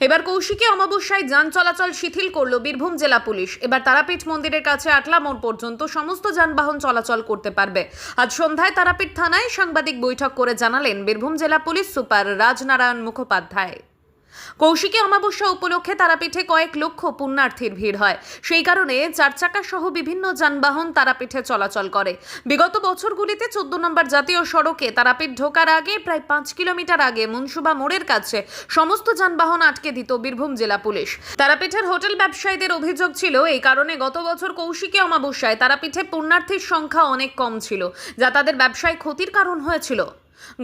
এবার কৌশিকী অমাবস্যায় যান চলাচল শিথিল করল বীরভূম জেলা পুলিশ। এবার তারাপীঠ মন্দিরের কাছে আটলা মোড় পর্যন্ত সমস্ত যানবাহন চলাচল করতে পারবে। আজ সন্ধ্যায় তারাপীঠ থানায় সাংবাদিক বৈঠক করে জানালেন বীরভূম জেলা পুলিশ সুপার রাজনারায়ণ মুখোপাধ্যায়। কৌশিকী অমাবস্যা উপলক্ষে তারাপীঠে কয়েক লক্ষ পুণ্যার্থীর ভিড় হয়। সেই কারণে চারচাকা সহ বিভিন্ন যানবাহন তারাপীঠে চলাচল করে। বিগত বছরগুলিতে চোদ্দ নম্বর জাতীয় সড়কে তারাপীঠ ঢোকার আগে প্রায় পাঁচ কিলোমিটার আগে মুন্সুবা মোড়ের কাছে সমস্ত যানবাহন আটকে দিত বীরভূম জেলা পুলিশ। তারাপীঠের হোটেল ব্যবসায়ীদের অভিযোগ ছিল, এই কারণে গত বছর কৌশিকী অমাবস্যায় তারাপীঠে পুণ্যার্থীর সংখ্যা অনেক কম ছিল, যা তাদের ব্যবসায় ক্ষতির কারণ হয়েছিল।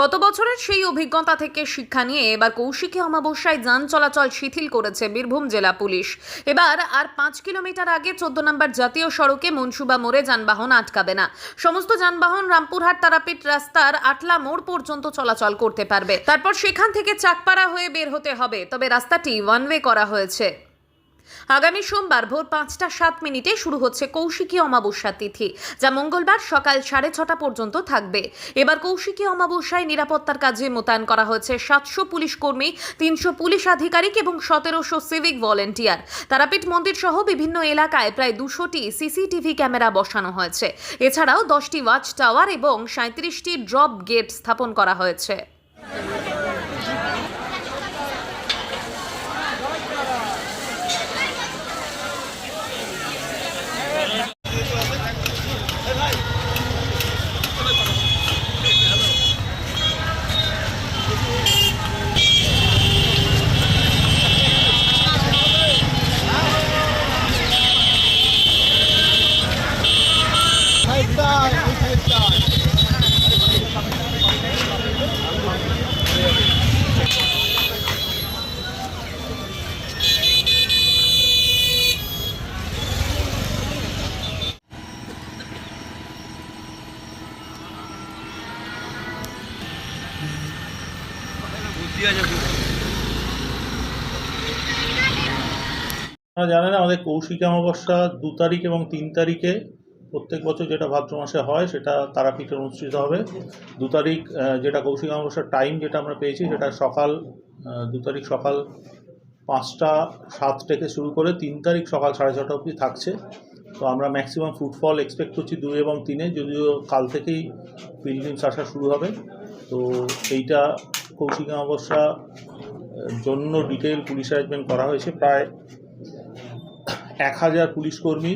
গত বছরের সেই অভিজ্ঞতা থেকে শিক্ষা নিয়ে এবার কৌশিকী অমাবস্যায় যান চলাচল শিথিল করেছে বীরভূম জেলা পুলিশ। এবার আর পাঁচ কিলোমিটার আগে চোদ্দ নম্বর জাতীয় সড়কে মনসুবা মোড়ে যানবাহন আটকাবে না। সমস্ত যানবাহন রামপুরহাট তারাপীঠ রাস্তার আটলা মোড় পর্যন্ত চলাচল করতে পারবে। তারপর সেখান থেকে চাকপাড়া হয়ে বের হতে হবে। তবে রাস্তাটি ওয়ান ওয়ে করা হয়েছে। আগামী সোমবার ভোর পাঁচটা সাত মিনিটে শুরু হচ্ছে কৌশিকী অমাবস্যা তিথি, যা মঙ্গলবার সকাল সাড়ে ছটা পর্যন্ত থাকবে। এবার কৌশিকী অমাবস্যায় নিরাপত্তার কাজে মোতায়েন করা হয়েছে সাতশো পুলিশ কর্মী, তিনশো পুলিশ আধিকারিক এবং সতেরোশো সিভিক ভলেন্টিয়ার। তারাপীঠ মন্দির সহ বিভিন্ন এলাকায় প্রায় দুশোটি সিসিটিভি ক্যামেরা বসানো হয়েছে। এছাড়াও দশটি ওয়াচ টাওয়ার এবং সাঁত্রিশটি ড্রপ গেট স্থাপন করা হয়েছে। আপনারা জানেন আমাদের কৌশিকী অমাবস্যা দু তারিখ এবং তিন তারিখে প্রত্যেক বছর যেটা ভাদ্র মাসে হয় সেটা তারাপীঠে অনুষ্ঠিত হবে। দু তারিখ যেটা কৌশিক অমাবস্যার টাইম যেটা আমরা পেয়েছি সেটা সকাল দু তারিখ সকাল পাঁচটা সাত থেকে শুরু করে তিন তারিখ সকাল সাড়ে ছটা অবধি থাকছে। তো আমরা ম্যাক্সিমাম ফুটফল এক্সপেক্ট করছি দুই এবং তিনে, যদিও কাল থেকেই পিলগ্রিমস আসা শুরু হবে। তো এইটা কৌশিক অমাবস্যা জন্য ডিটেল পুলিশ অ্যারেঞ্জমেন্ট করা হয়েছে। প্রায় এক হাজার পুলিশ কর্মী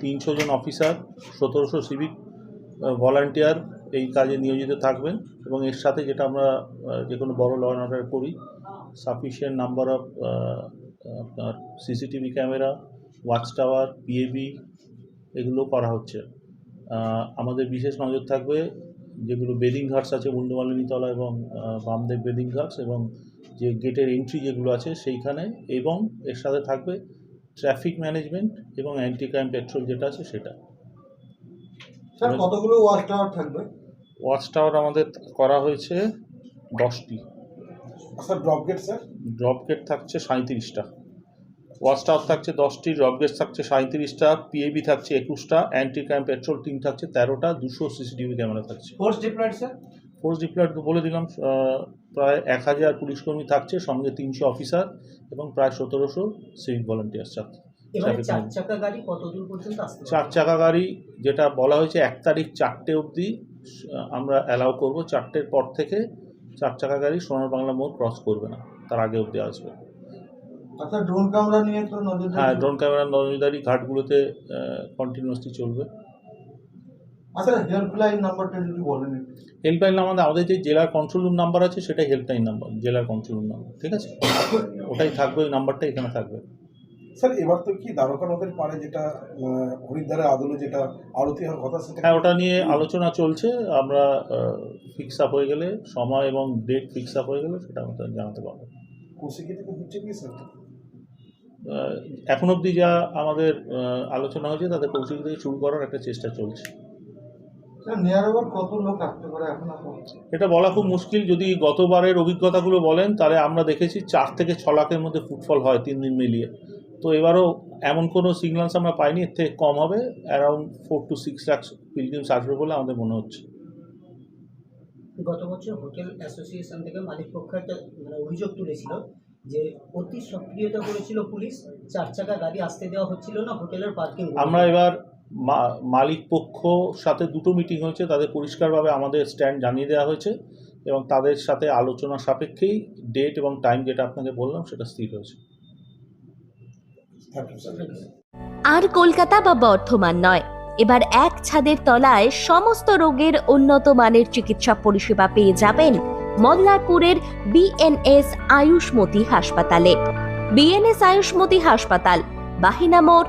তিনশো জন অফিসার, সতেরোশো সিভিক ভলান্টিয়ার এই কাজে নিয়োজিত থাকবেন এবং এর সাথে যেটা আমরা যে কোনো বড় ল অ্যান্ড অর্ডার করি সাফিসিয়েন্ট নাম্বার অফ আপনার CCTV camera watch tower PAB এগুলো করা হচ্ছে। আমাদের বিশেষ নজর থাকবে যেগুলো বেদিং ঘাটস আছে, মুন্ডমালিনীতলা এবং বামদেব বেদিং ঘাটস এবং যে গেটের এন্ট্রি যেগুলো আছে সেইখানে এবং এর সাথে থাকবে ট্রাফিক ম্যানেজমেন্ট এবং অ্যান্টি ক্রাইম পেট্রোল যেটা আছে সেটা। স্যার কতগুলো ওয়াচ টাওয়ার থাকবে? ওয়াচ টাওয়ার আমাদের করা হয়েছে দশটি। Sir drop gate sir? Drop gate থাকছে সাঁত্রিশটা ওয়াচ টাওয়ার থাকছে দশটি ড্রপ গেট থাকছে সাঁত্রিশটা পিএবি থাকছে একুশটা অ্যান্টি ক্রাইম পেট্রোল টিম থাকছে তেরোটা দুশো সিসিটিভি ক্যামেরা থাকছে। Force deployed sir? Force deployed তো বলে দিলাম প্রায় এক হাজার পুলিশকর্মী থাকছে সঙ্গে তিনশো অফিসার এবং প্রায় সতেরোশো সিভিক ভলান্টিয়ার্স থাকছে চার চাকা গাড়ি যেটা বলা হয়েছে এক তারিখ চারটে অবধি আমরা অ্যালাউ করব। চারটের পর থেকে চার চাকা গাড়ি সোনার বাংলা মোড় ক্রস করবে না তার আগে অবধি আসবে। আচ্ছা ড্রোন ক্যামেরা নিয়ে তো হ্যাঁ ড্রোন ক্যামেরা নজরদারি ঘাটগুলোতে কন্টিনিউয়াসলি চলবে। আচ্ছা হেল্পলাইন নাম্বারটা যদি বলেন হেল্পলাইন আমাদের আমাদের যে জেলার কন্ট্রোল রুম নাম্বার আছে সেটাই হেল্পলাইন নাম্বার জেলার কন্ট্রোল রুম নাম্বার ঠিক আছে? ওটাই থাকবে ওই নাম্বারটা এখানে থাকবে। স্যার এবার তো কি দ্বারকা নদের পাড়ে যেটা আহ, হরিদ্বারের আদলে যেটা আরতি হওয়ার কথা সেটা হ্যাঁ ওটা নিয়ে আলোচনা চলছে। আমরা ফিক্স আপ হয়ে গেলে সময় এবং ডেট ফিক্স আপ হয়ে গেলে সেটা আমাদের জানাতে পারব। কৌশিকী থেকে হচ্ছে কি স্যার? এখন অবধি যা আমাদের আলোচনা হয়েছে তাতে কৌশিক থেকে শুরু করার একটা চেষ্টা চলছে। এটা বলা খুব মুশকিল। যদি গতবারের অভিজ্ঞতাগুলো বলেন তাহলে আমরা দেখেছি চার থেকে ছ লাখের মধ্যে ফুটফল হয় তিন দিন মিলিয়ে। তো এবারও এমন কোনো সিগন্যালস আমরা পাইনি এর থেকে কম হবে। Around four two six lakh pilgrims আসবে বলে আমাদের মনে হচ্ছে। গত বছর হোটেল অ্যাসোসিয়েশন থেকে মালিক পক্ষ একটা মানে অভিযোগ তুলেছিল যে অতি সক্রিয়তা করেছিল পুলিশ চার চাকা গাড়ি আসতে দেওয়া হচ্ছিল না হোটেলের পার্কিং আমরা এবার মালিক পক্ষ সাথে দুটো মিটিং হয়েছে তাদের পরিষ্কারভাবে আমাদের স্ট্যান্ড জানিয়ে দেওয়া হয়েছে এবং তাদের সাথে আলোচনা সাপেক্ষেই ডেট এবং টাইম যেটা আপনাকে বললাম সেটা স্থির হয়েছে। থ্যাংক ইউ স্যার আর কলকাতা বা বর্ধমান নয়। এবার এক ছাদের তলায় সমস্ত রোগের উন্নত মানের চিকিৎসা পরিষেবা পেয়ে যাবেন মল্লারপুরের বিএনএস আয়ুষ্মতি হাসপাতালে। বিএনএস আয়ুষ্মতি হাসপাতাল বাহিনা মোড়